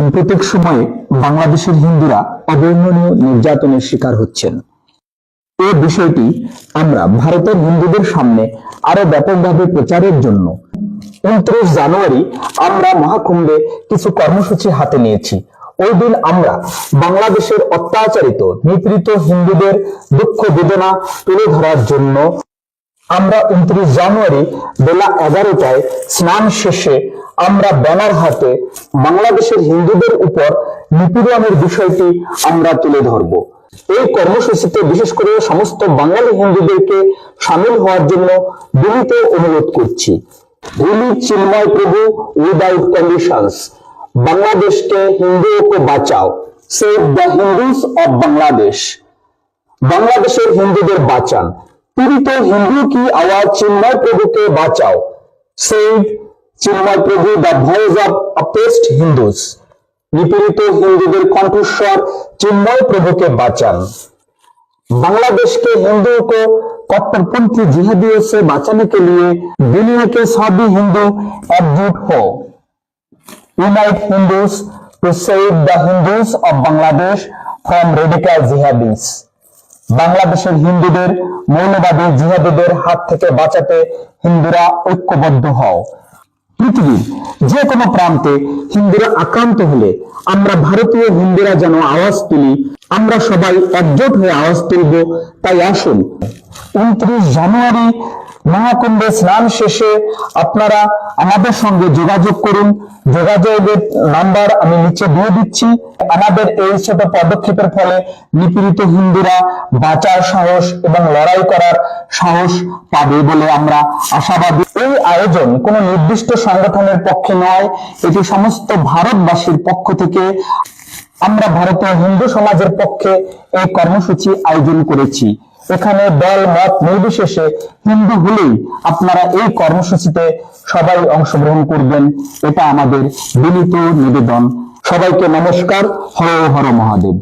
সাম্প্রতিক সময়ে বাংলাদেশের হিন্দুরা অবর্ণনীয় নির্যাতনের শিকার হচ্ছেন। এই বিষয়টি আমরা ভারতের হিন্দুদের সামনে আরও ব্যাপকভাবে প্রচারের জন্য উনত্রিশ জানুয়ারি আমরা মহাকুম্ভে কিছু কর্মসূচি হাতে নিয়েছি। ওই দিন আমরা বাংলাদেশের অত্যাচারিত, নিপীড়িত হিন্দুদের দুঃখ বেদনা তুলে ধরার জন্য আমরা উনত্রিশ জানুয়ারি বেলা এগারোটায় স্নান শেষে আমরা ব্যানার হাতে বাংলাদেশের হিন্দুদের উপর নিপীড়নের বিষয়টি আমরা তুলে ধরব। এই কর্মসূচিতে বিশেষ করে সমস্ত বাঙালি হিন্দুদেরকে সামিল হওয়ার জন্য বিনীত অনুরোধ করছি। হোলি চিন্ময় প্রভু উইদাউট কন্ডিশনস বাংলাদেশকে হিন্দুকে বাঁচাও। Save the Hindus of Bangladesh বাংলাদেশের হিন্দুদের বাঁচান। পীড়িত হিন্দু কি আওয়াজ চিন্ময় প্রভুকে বাঁচাও? Save Chinmoy Prabhu the voice of oppressed Hindus নিপীড়িত হিন্দুদের কণ্ঠস্বর চিন্ময় প্রভুকে বাঁচান बांग्लादेश के हिंदुओं को कट्टरपंथी जिहादियों से बचाने के लिए दुनिया के सभी हिंदू एकजुट हो unite Hindus to save the Hindus of Bangladesh from radical jihadis বাংলাদেশের হিন্দুদের মৌলবাদী জিহাদিদের হাত থেকে বাঁচাতে হিন্দুরা ঐক্যবদ্ধ হও পৃথিবীর যে কোনো প্রান্তে হিন্দুরা আক্রান্ত হলে আমরা ভারতীয় হিন্দুরা যেন আওয়াজ তুলি, আমরা সবাই একজোট হয়ে আওয়াজ তুলব, তাই আসুন, উনত্রিশ জানুয়ারি মহাকুম্ভে স্নান শেষে আপনারা আমাদের সঙ্গে যোগাযোগ করুন। যোগাযোগের নাম্বার আমি নিচে দিয়ে দিচ্ছি। আমাদের এই ছোট পদক্ষেপের ফলে নিপীড়িত হিন্দুরা বাঁচার সাহস এবং লড়াই করার সাহস পাবে বলে আমরা আশাবাদী। এই আয়োজন কোন নির্দিষ্ট সংগঠনের পক্ষে নয়, এটি সমস্ত ভারতবাসীর পক্ষ থেকে আমরা ভারতীয় হিন্দু সমাজের পক্ষে এই কর্মসূচি আয়োজন করেছি। এখানে দল, মত নির্বিশেষে হিন্দু হলেই আপনারা এই কর্মসূচিতে সবাই অংশগ্রহণ করবেন। এটা আমাদের বিনীত নিবেদন। সবাইকে নমস্কার। হর হর মহাদেব।